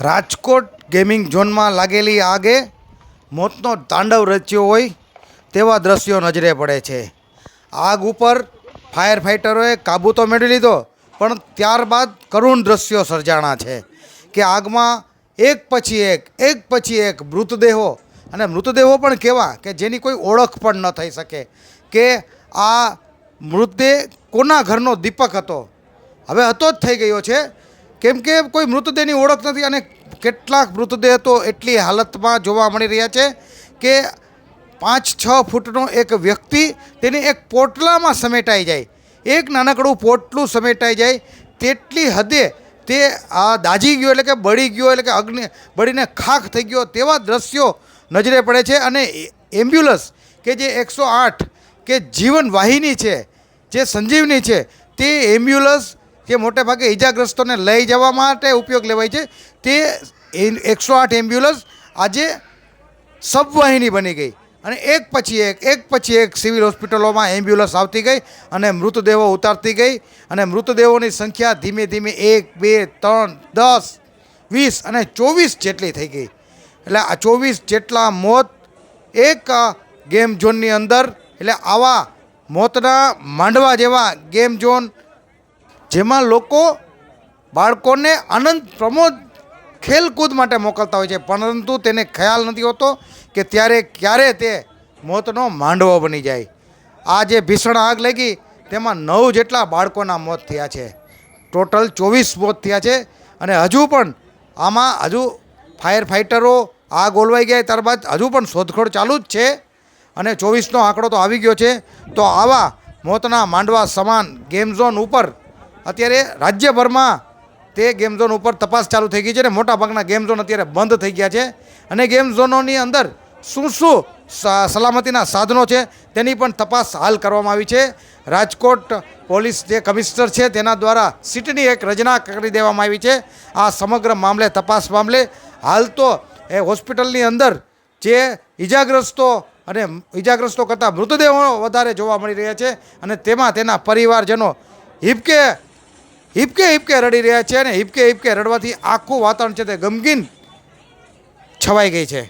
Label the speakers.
Speaker 1: Rajkot gaming ઝોનમાં લાગેલી આગે મોતનો તાંડવ રચ્યો હોય તેવા દ્રશ્યો નજરે પડે છે. આગ ઉપર ફાયર ફાઇટરોએ કાબૂ તો મેળવી લીધો, પણ ત્યારબાદ કરુણ દ્રશ્યો સર્જાણા છે કે આગમાં એક પછી એક એક પછી એક મૃતદેહો અને મૃતદેહો પણ કેવા કે જેની કોઈ ઓળખ પણ ન થઈ શકે કે આ મૃતદેહ કોના ઘરનો દીપક હતો? હવે હતો જ થઈ ગયો છે કેમ કે કોઈ મૃતદેહની ઓળખ નથી અને કેટલાક મૃતદેહ તો એટલી હાલતમાં જોવા મળી રહ્યા છે કે પાંચ છ ફૂટનો એક વ્યક્તિ તેની એક પોટલામાં સમેટાઈ જાય. એક નાનકડું પોટલું સમેટાઈ જાય. તેટલી હદે તે આ દાજી ગયો એટલે કે બળી ગયો એટલે કે અગ્નિ બળીને ખાખ થઈ ગયો તેવા દ્રશ્યો નજરે પડે છે અને એમ્બ્યુલન્સ કે જે એકસો આઠ કે જીવન વાહિની છે, જે સંજીવની છે, તે એમ્બ્યુલન્સ જે મોટે ભાગે ઈજાગ્રસ્તોને લઈ જવા માટે ઉપયોગ લેવાય છે. તે એકસો આઠ એમ્બ્યુલન્સ આજે સબવાહિની બની ગઈ. અને એક પછી એક એક પછી એક સિવિલ હોસ્પિટલોમાં એમ્બ્યુલન્સ આવતી ગઈ અને મૃતદેહો ઉતારતી ગઈ અને મૃતદેહોની સંખ્યા ધીમે ધીમે એક, બે, ત્રણ, દસ, વીસ અને ચોવીસ જેટલી થઈ ગઈ. એટલે આ ચોવીસ જેટલા મોત એક ગેમ ઝોનની અંદર, એટલે આવા મોતના માંડવા જેવા ગેમ ઝોન જેમાં લોકો બાળકોને આનંદ પ્રમોદ ખેલકૂદ માટે મોકલતા હોય છે. પરંતુ તેને ખ્યાલ નથી હોતો કે ત્યારે ક્યારે તે મોતનો માંડવો બની જાય. આ જે ભીષણ આગ લાગી, તેમાં નવ જેટલા બાળકોના મોત થયા છે. ટોટલ ચોવીસ મોત થયા છે અને હજુ પણ આમાં હજુ ફાયર ફાઇટરો આગ ઓલવાઈ ગયા ત્યારબાદ હજુ પણ શોધખોળ ચાલુ જ છે અને ચોવીસનો આંકડો તો આવી ગયો છે. તો આવા મોતના માંડવા સમાન ગેમ ઝોન ઉપર અત્યારે રાજ્યભરમાં તે ગેમ ઝોન ઉપર તપાસ ચાલુ થઈ ગઈ છે અને મોટાભાગના ગેમ ઝોન અત્યારે બંધ થઈ ગયા છે. અને ગેમ ઝોનોની અંદર શું શું સલામતીના સાધનો છે તેની પણ તપાસ હાલ કરવામાં આવી છે. રાજકોટ પોલીસ જે કમિશનર છે તેના દ્વારા સીટની એક રચના કરી દેવામાં આવી છે. આ સમગ્ર મામલે, તપાસ મામલે હાલ તો એ હોસ્પિટલની અંદર જે ઈજાગ્રસ્તો અને ઈજાગ્રસ્તો કરતાં મૃતદેહો વધારે જોવા મળી રહ્યા છે અને તેમાં તેના પરિવારજનો હિપકે હિપકે હિપકે રડી રહ્યા છે અને હિપકે હિપકે રડવાથી આખું વાતાવરણ છે તે ગમગીન છવાઈ ગઈ છે.